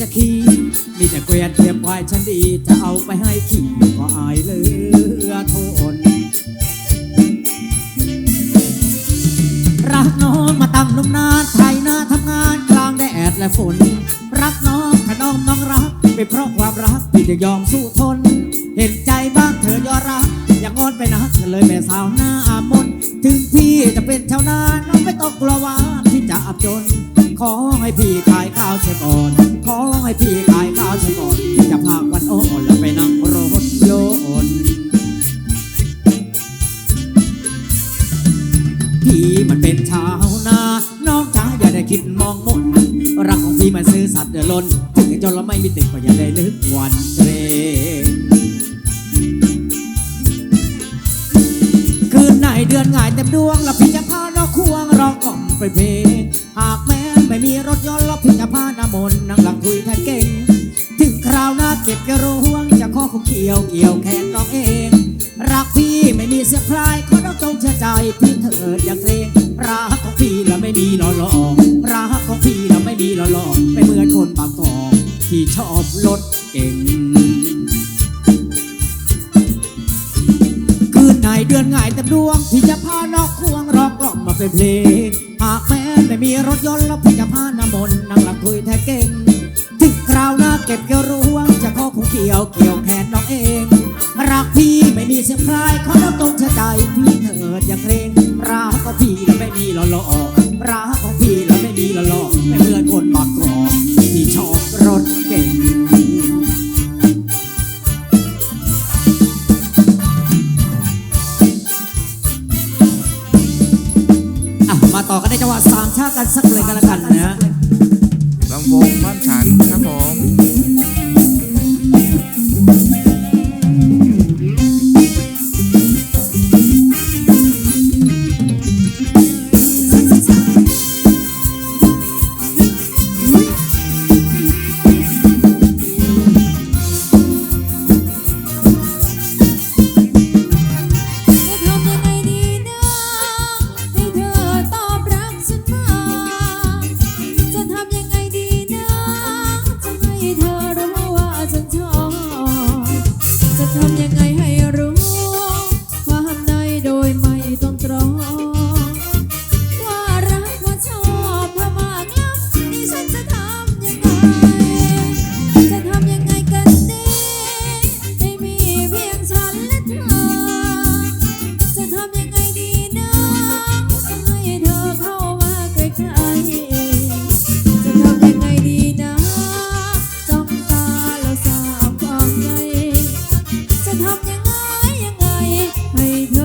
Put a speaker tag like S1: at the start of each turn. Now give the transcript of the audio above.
S1: จะขี่มีแต่เกวียนเทียมควายฉันดี จะเอาไปให้ขี่ก็อายเหลือทน รักน้องมาตั้งนมนานไทยนาทำงานกลางแดดและฝน รักน้องขนอมน้องรักเป็นเพราะความรักที่จะยอมสู้ทน เห็นใจบ้างเธอยอดรักอย่างงอนไปนักเลยแม่สาวหน้ามนถึงพี่จะเป็นชาวนาน้องไม่ต้องกลัวว่าพี่จะอับจน ให้พี่ขายข้าวเสียก่อน ขอให้พี่ขายข้าวเสียก่อนที่จะพาวันอ่อนแล้วไปนั่งรถยนต์พี่มันเป็นชาวนาน้องจ๋าอย่าได้คิดมองมนรักของพี่มันซื้อสัตว์เดือดล้นถึงจะจนแล้วไม่มีติดก็อย่าได้ลึกวันเกรงคืนไหนเดือนง่ายเต็มดวงแล้วพี่จะพาน้องควงร้องกล่อมไปเพลง รถยนต์แล้วพี่จะพาน้ำมนต์นั่งหลังคุยแทนเก่ง ถึงคราวหน้าเก็บกระรวงจะขอคุกเกี่ยวเกี่ยวแขนน้องเอง รักพี่ไม่มีเสียใครขอน้องจงเชื่อใจพี่เถิดอย่าเกรงรักของพี่แล้วไม่มีหล่อหลอกรักของพี่แล้วไม่มีหล่อหลอกไม่เหมือนคนบางกอกที่ชอบรถเก่งคืนไหนเดือนง่ายเต็มดวงพี่จะพานอกควงร้องกล่อมมาเป็นเพลง เก็บเกี่ยวรวงจะขอคงเกี่ยวเกี่ยวแขนน้องเอง รักพี่ไม่มีเสียงใครขอน้องตรงเชื่อใจพี่เถิดอย่าเกรงรักก็พี่ไม่มีหล่อหลอก I